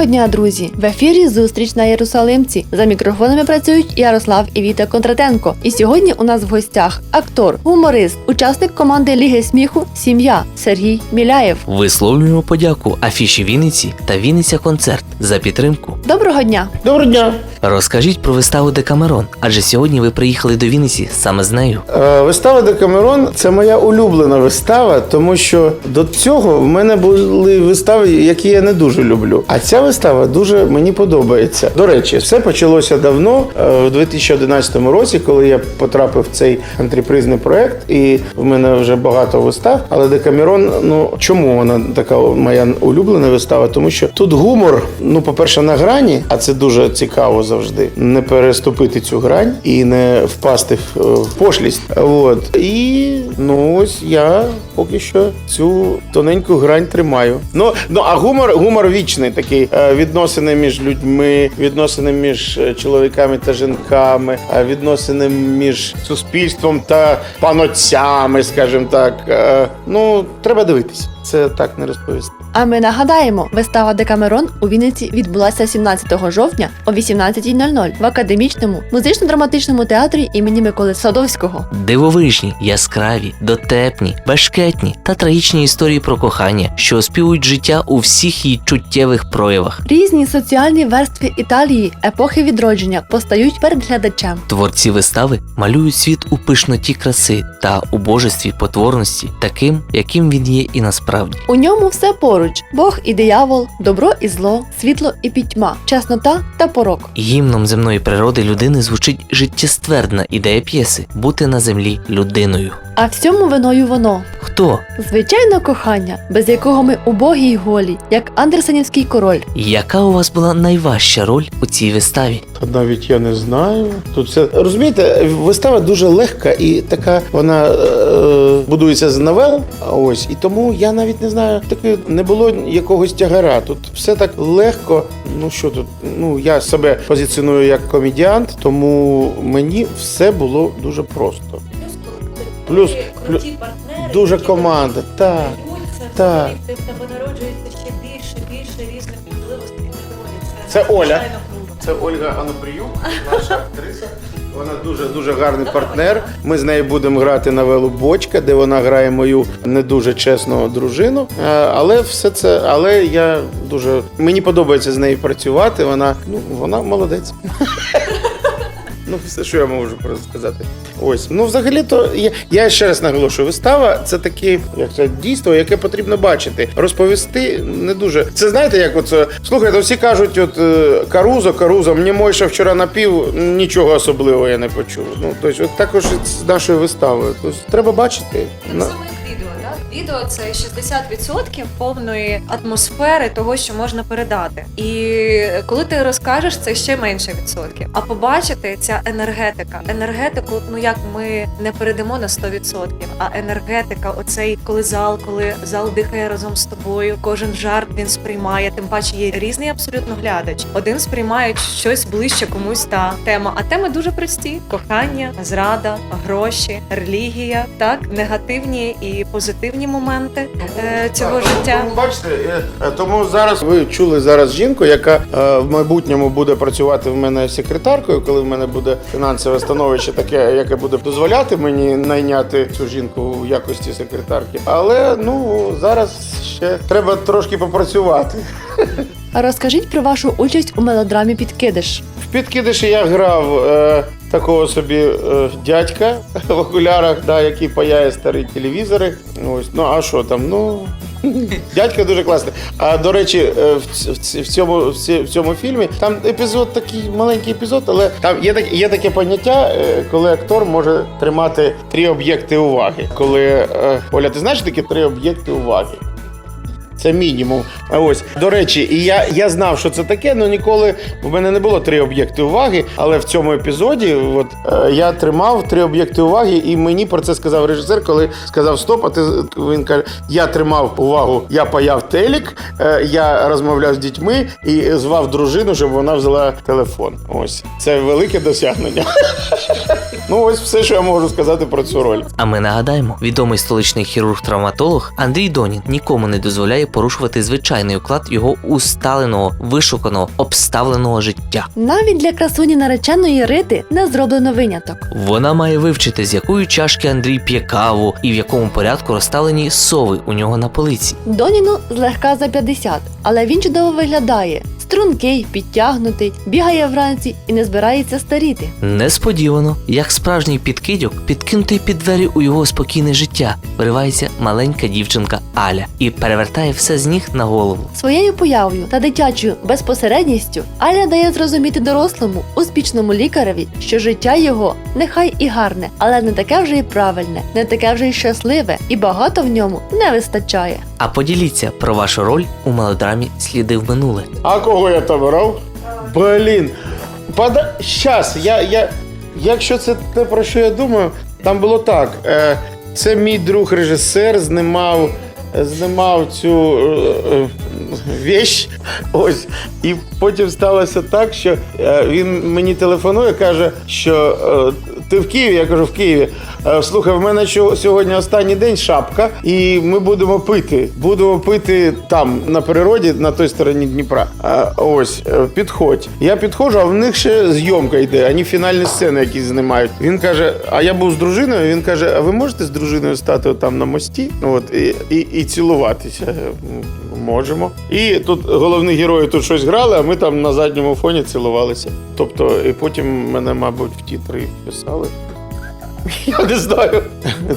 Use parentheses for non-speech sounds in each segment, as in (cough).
Доброго дня, друзі! В ефірі зустріч на Єрусалимці. За мікрофонами працюють Ярослав і Віта Контратенко. І сьогодні у нас в гостях актор, гуморист, учасник команди Ліги сміху Сім'я Сергій Міляєв. Висловлюємо подяку Афіші Вінниці та Вінниця Концерт за підтримку. Доброго дня! Доброго дня. Розкажіть про виставу Декамерон, адже сьогодні ви приїхали до Вінниці саме з нею. Е, Вистава Декамерон це моя улюблена вистава, тому що до цього в мене були вистави, які я не дуже люблю. А ця вистава дуже мені подобається. До речі, все почалося давно, е, в 2011 році, коли я потрапив в цей антрепризний проект, і в мене вже багато вистав. Але Декамерон, ну чому вона така моя улюблена вистава? Тому що тут гумор, ну, по-перше, на грані, а це дуже цікаво завжди. Не переступити цю грань і не впасти в, в пошлість. От. І ну ось я поки що цю тоненьку грань тримаю. Ну, ну а гумор, гумор вічний такий. Е, Відносини між людьми, відносини між е, чоловіками та жінками, а відносини між суспільством та панотцями, скажімо так. Е, Ну, треба дивитися. Це так не розповісти. А ми нагадаємо, вистава Декамерон у Вінниці відбулася 17 жовтня о 18.00 в академічному музично-драматичному театрі імені Миколи Садовського. Дивовижні, яскраві, дотепні, бешкетні та трагічні історії про кохання, що оспівують життя у всіх її чуттєвих проявах. Різні соціальні верстви Італії епохи відродження постають перед глядачем. Творці вистави малюють світ у пишноті краси та у божестві потворності, таким, яким він є і насправді. У ньому все поруч: Бог і диявол, добро і зло, світло і пітьма, чеснота та порок. Гімном земної природи людини звучить життєствердна ідея п'єси бути на землі людиною. А всьому виною воно. Хто? Звичайно, кохання, без якого ми убогі й голі, як Андерсенівський король. Яка у вас була найважча роль у цій виставі? Та навіть я не знаю. Тут все розумієте, вистава дуже легка і така вона е, будується з новел. а Ось і тому я навіть не знаю, таки не було якогось тягара. Тут все так легко. Ну що тут? Ну я себе позиціоную як комедіант, тому мені все було дуже просто. Плюс, плюс дуже команда. Так. так. В тебе народжується ще більше, більше різних можливостей. Це Оля. Це Ольга Анопріюк, наша актриса. Вона дуже дуже гарний партнер. Ми з нею будемо грати новелу Бочка, де вона грає мою не дуже чесну дружину. Е, Але все це, але я дуже мені подобається з нею працювати. Вона ну вона молодець. Ну, все, що я можу про це сказати. Ось. Ну, взагалі-то я, я ще раз наголошую, вистава це таке, як це дійство, яке потрібно бачити. Розповісти не дуже. Це знаєте, як оце. Слухайте, всі кажуть, от е, Карузо, Карузо, мені Мойша вчора напів, нічого особливого я не почув. Ну, тобто, от також з нашою виставою. Тобто, треба бачити. Відео, це 60% повної атмосфери того, що можна передати. І коли ти розкажеш, це ще менше відсотків. А побачити ця енергетика. Енергетику, ну як ми не передамо на 100%, а енергетика, оцей коли зал, коли зал дихає разом з тобою, кожен жарт він сприймає. Тим паче є різний абсолютно глядач. Один сприймає щось ближче комусь та тема. А теми дуже прості: кохання, зрада, гроші, релігія, так негативні і позитивні моменти е, цього життя. Тому бачите, е, е, тому зараз ви чули зараз жінку, яка е, в майбутньому буде працювати в мене секретаркою, коли в мене буде фінансове становище таке, яке буде дозволяти мені найняти цю жінку в якості секретарки. Але ну зараз ще треба трошки попрацювати. Розкажіть про вашу участь у мелодрамі Підкидиш. В підкидиші я грав е, такого собі е, дядька в окулярах, да, який паяє старі телевізори. Ось, ну а що там? Ну. Дядька дуже класний. А до речі, е, в, ц- в, в цьому в, в цьому фільмі там епізод такий маленький епізод, але там є так- є таке поняття, е, коли актор може тримати три об'єкти уваги. Коли е, Оля, ти знаєш такі три об'єкти уваги? Це мінімум. А Ось до речі, і я, я знав, що це таке, але ніколи в мене не було три об'єкти уваги. Але в цьому епізоді, от е, я тримав три об'єкти уваги, і мені про це сказав режисер, коли сказав Стоп. А ти він каже: я тримав увагу, я паяв телек, е, я розмовляв з дітьми і звав дружину, щоб вона взяла телефон. Ось це велике досягнення. (laughs) Ну, ось все, що я можу сказати про цю роль. А ми нагадаємо, відомий столичний хірург-травматолог Андрій Донін нікому не дозволяє порушувати звичайний уклад його усталеного, вишуканого, обставленого життя. Навіть для красуні нареченої Рити не зроблено виняток. Вона має вивчити, з якої чашки Андрій п'є каву і в якому порядку розставлені сови у нього на полиці. Доніну злегка за 50, але він чудово виглядає. Стрункий, підтягнутий, бігає вранці і не збирається старіти. Несподівано, як справжній підкидьок, підкинутий під двері у його спокійне життя, виривається маленька дівчинка Аля і перевертає все з ніг на голову. Своєю появою та дитячою безпосередністю Аля дає зрозуміти дорослому, успішному лікареві, що життя його нехай і гарне, але не таке вже й правильне, не таке вже й щасливе, і багато в ньому не вистачає. А поділіться про вашу роль у мелодрамі Сліди в минуле. А кого я там брав? Блін. Пода... Щас, я, я... якщо це те, про що я думаю, там було так. Е, це мій друг режисер знімав, знімав цю е, е, вещь. Ось. І потім сталося так, що е, він мені телефонує, каже, що е, ти в Києві? Я кажу, в Києві. Е, Слухай, в мене сьогодні останній день шапка, і ми будемо пити. Будемо пити там, на природі, на той стороні Дніпра. А, ось, е, підходь. Я підходжу, а в них ще зйомка йде, вони фінальні сцени якісь знімають. Він каже: А я був з дружиною. Він каже: А ви можете з дружиною стати там на мості? От і, і, і цілуватися? Я, «М, Можемо. І тут головні герої тут щось грали, а ми там на задньому фоні цілувалися. Тобто, і потім мене, мабуть, в тітри писали. (laughs) Я не знаю. (laughs)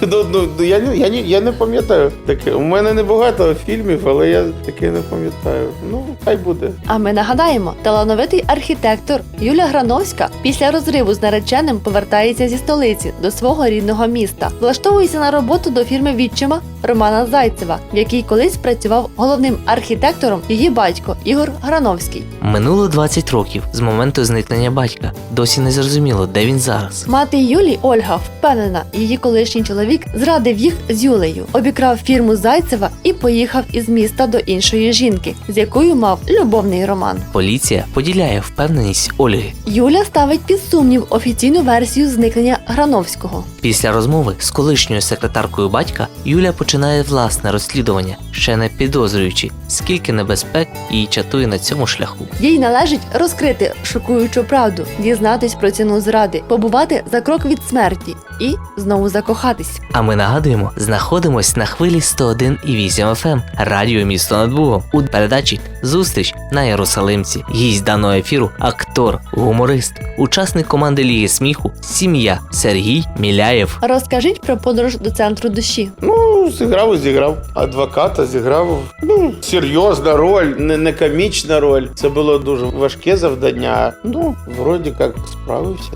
Ну, ну, я, не- я, я не пам'ятаю таке. У мене не багато фільмів, але я таке не пам'ятаю. Ну, хай буде. А ми нагадаємо, талановитий архітектор Юля Грановська після розриву з нареченим повертається зі столиці до свого рідного міста, влаштовується на роботу до фірми відчима Романа Зайцева, в якій колись працював головним архітектором її батько Ігор Грановський. Минуло 20 років з моменту зникнення батька. Досі не зрозуміло, де він зараз. Мати Юлі Ольга впевнена, її колишній чоловік зрадив їх з Юлею, обікрав фірму Зайцева і поїхав із міста до іншої жінки, з якою мав любовний роман. Поліція поділяє впевненість Ольги. Юля ставить під сумнів офіційну версію зникнення Грановського. Після розмови з колишньою секретаркою батька Юля починає власне розслідування, ще не підозрюючи, скільки небезпек її чатує на цьому шляху. Їй належить розкрити шокуючу правду, дізнатись про ціну зради, побувати за крок від смерті і знову закохатись. А ми нагадуємо, знаходимось на хвилі 101,8 FM ем, радіо місто над Бугом у передачі Зустріч на Єрусалимці. Гість даного ефіру, актор, гуморист, учасник команди Ліги сміху, сім'я Сергій Міляєв. Розкажіть про подорож до центру душі. Ну, зіграв і зіграв. Адвоката зіграв. Ну, серйозна роль, не, не комічна роль. Це було дуже важке завдання. Ну, вроді як справився.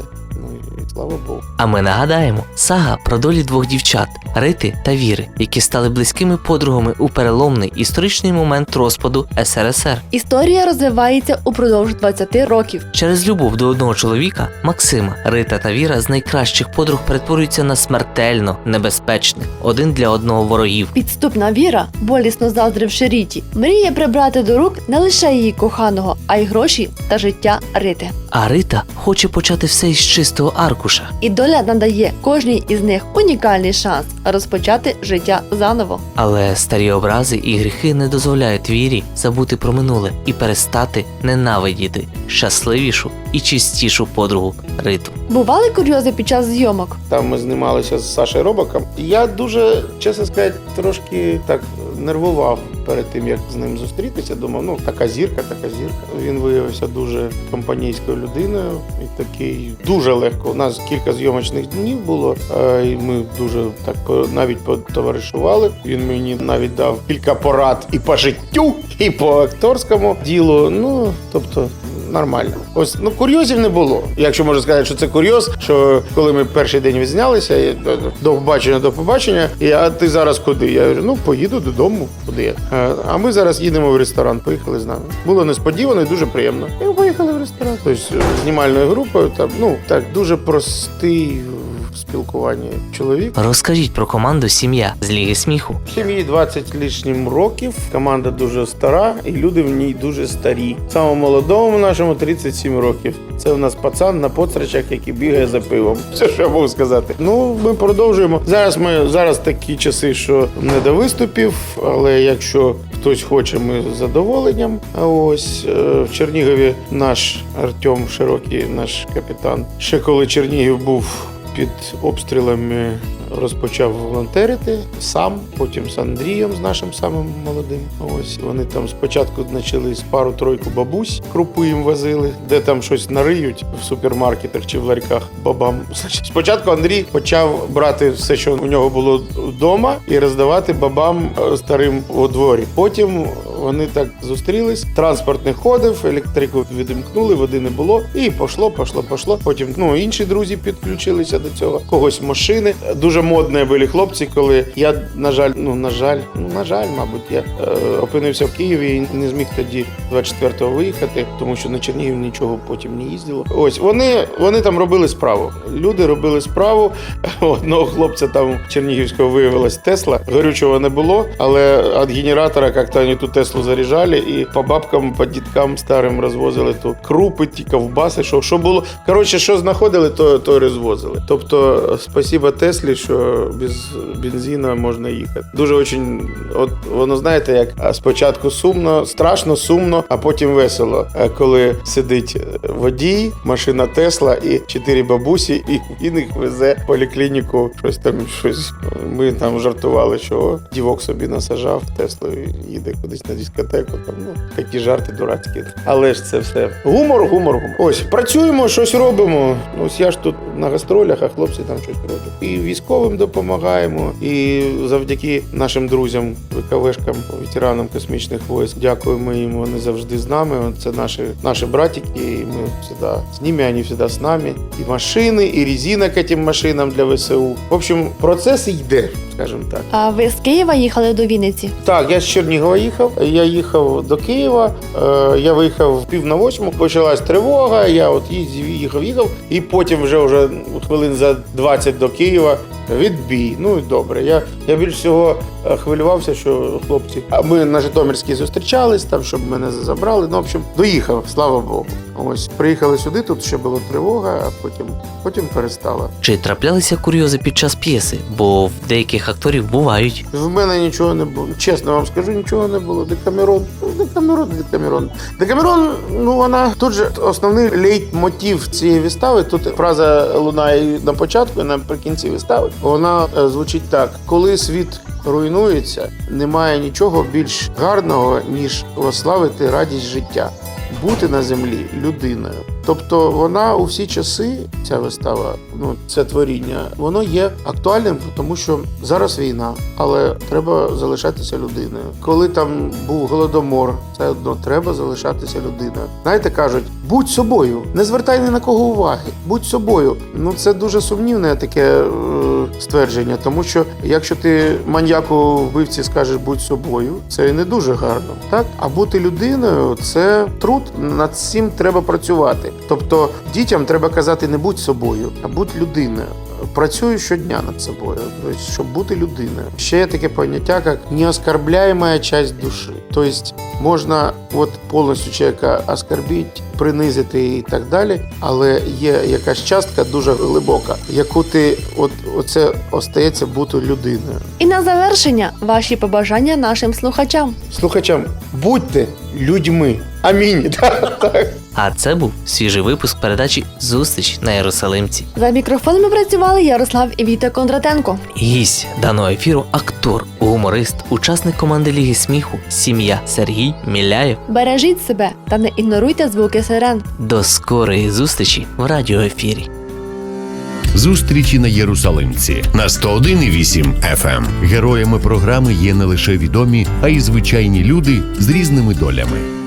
Слава Богу. А ми нагадаємо, сага про долі двох дівчат Рити та Віри, які стали близькими подругами у переломний історичний момент розпаду СРСР. Історія розвивається упродовж 20 років. Через любов до одного чоловіка, Максима, Рита та Віра з найкращих подруг перетворюються на смертельно небезпечних один для одного ворогів. Підступна віра, болісно заздривши Ріті, мріє прибрати до рук не лише її коханого, а й гроші та життя Рити. А Рита хоче почати все із чистого аркуша. І доля надає кожній із них унікальний шанс розпочати життя заново. Але старі образи і гріхи не дозволяють вірі забути про минуле і перестати ненавидіти щасливішу і чистішу подругу Риту. Бували курйози під час зйомок. Там ми знімалися з Сашею Робаком. Я дуже, чесно сказати, трошки так нервував перед тим, як з ним зустрітися. Думав, ну така зірка, така зірка. Він виявився дуже компанійською людиною і такий дуже легко. У нас кілька зйомочних днів було, е, і ми дуже так навіть потоваришували. Він мені навіть дав кілька порад і по життю, і по акторському ділу. Ну тобто. Нормально. Ось ну курйозів не було. Якщо можна сказати, що це курйоз, що коли ми перший день відзнялися, і до- побачення, до побачення, а ти зараз куди? Я кажу, ну поїду додому. Куди я? Е, А ми зараз їдемо в ресторан. Поїхали з нами. Було несподівано і дуже приємно. І ми поїхали в ресторан. Тобто знімальною групою. Там ну так дуже простий спілкуванні чоловік. Розкажіть про команду Сім'я з Ліги сміху. Сім'ї 20 лишнім років. Команда дуже стара, і люди в ній дуже старі. Самому молодому нашому 37 років. Це в нас пацан на поцрачах, який бігає за пивом. Все, що я можу сказати. Ну, ми продовжуємо. Зараз ми зараз такі часи, що не до виступів, але якщо хтось хоче, ми з задоволенням. А ось е, в Чернігові наш Артем Широкий, наш капітан. Ще коли Чернігів був під обстрілами розпочав волонтерити сам, потім з Андрієм, з нашим самим молодим. Ось вони там спочатку почали з пару-тройку бабусь, крупу їм возили, де там щось нариють в супермаркетах чи в ларьках бабам. (laughs) Спочатку Андрій почав брати все, що у нього було вдома, і роздавати бабам е, старим у дворі. Потім вони так зустрілись. Транспорт не ходив, електрику відімкнули, води не було. І пошло, пошло, пошло. Потім ну інші друзі підключилися до цього. Когось машини. Дуже модні були хлопці, коли я, на жаль, ну на жаль, ну на жаль, мабуть, я е, опинився в Києві і не зміг тоді 24-го виїхати, тому що на Чернігів нічого потім не їздило. Ось вони, вони там робили справу. Люди робили справу. (laughs) Одного хлопця там Чернігівського виявилась Тесла. Горючого не було, але від генератора як-то вони ту Теслу заряджали і по бабкам, по діткам старим розвозили ту крупи, ті ковбаси, що, що було. Коротше, що знаходили, то, то розвозили. Тобто, спасіба Теслі, що без бензину можна їхати. Дуже очень, от воно знаєте, як спочатку сумно, страшно, сумно, а потім весело. Коли сидить водій, машина Тесла і чотири бабусі, і він їх везе в поліклініку. Щось там, щось. Ми там жартували, що дівок собі насажав Теслу і їде кудись на дискотеку. Там ну такі жарти дурацькі. Але ж це все гумор, гумор, гумор. Ось працюємо, щось робимо. Ось я ж тут на гастролях, а хлопці там щось роблять. І військовим допомагаємо, і завдяки нашим друзям, ВКВшкам, ветеранам космічних військ. Дякуємо їм. Вони завжди з нами. Це наші наші братики, і ми завжди з ними, вони завжди з нами. І машини, і резина к цим машинам для ВСУ. В общем, процес йде, скажімо так. А ви з Києва їхали до Вінниці? Так, я з Чернігова їхав. Я їхав до Києва. Е, я виїхав пів на восьму. Почалась тривога. Я от їздив, їхав, їхав, і потім вже вже хвилин за 20 до Києва. Відбій. Ну і добре. Я, я більш всього е, хвилювався, що хлопці. А ми на Житомирській зустрічались там, щоб мене забрали. Ну, в общем, доїхав, слава Богу. Ось приїхали сюди. Тут ще була тривога, а потім, потім перестала. Чи траплялися курйози під час п'єси? Бо в деяких акторів бувають. В мене нічого не було. Чесно вам скажу, нічого не було. Декамерон, ну, Декамерон, Декамерон. Декамерон, ну вона тут же основний лейтмотив цієї вистави. Тут фраза лунає на початку, і наприкінці вистави. Вона е, звучить так: коли світ руйнується, немає нічого більш гарного, ніж прославити радість життя. Бути на землі людиною. Тобто вона у всі часи, ця вистава, ну це творіння, воно є актуальним, тому що зараз війна, але треба залишатися людиною. Коли там був голодомор, все одно треба залишатися людиною. Знаєте, кажуть, будь собою, не звертай ні на кого уваги, будь собою. Ну це дуже сумнівне таке е, ствердження, тому що якщо ти маньяку вбивці скажеш будь собою, це не дуже гарно, так? А бути людиною це труд. Над цим треба працювати. Тобто дітям треба казати не будь собою, а будь людиною. Працюю щодня над собою, тобто, щоб бути людиною. Ще є таке поняття, як неоскорбляєма часть душі. Тобто можна от повністю чоловіка оскорбити, принизити і так далі, але є якась частка дуже глибока, яку ти от оце остається бути людиною. І на завершення ваші побажання нашим слухачам. Слухачам, будьте людьми. Амінь. (laughs) А це був свіжий випуск передачі Зустріч на Єрусалимці. За мікрофонами працювали Ярослав і Віта Кондратенко. Гість даного ефіру актор, гуморист, учасник команди Ліги сміху, сім'я Сергій Міляєв. Бережіть себе та не ігноруйте звуки сирен. До скорої зустрічі в радіоефірі. Зустрічі на Єрусалимці на 101,8 FM. Героями програми є не лише відомі, а й звичайні люди з різними долями.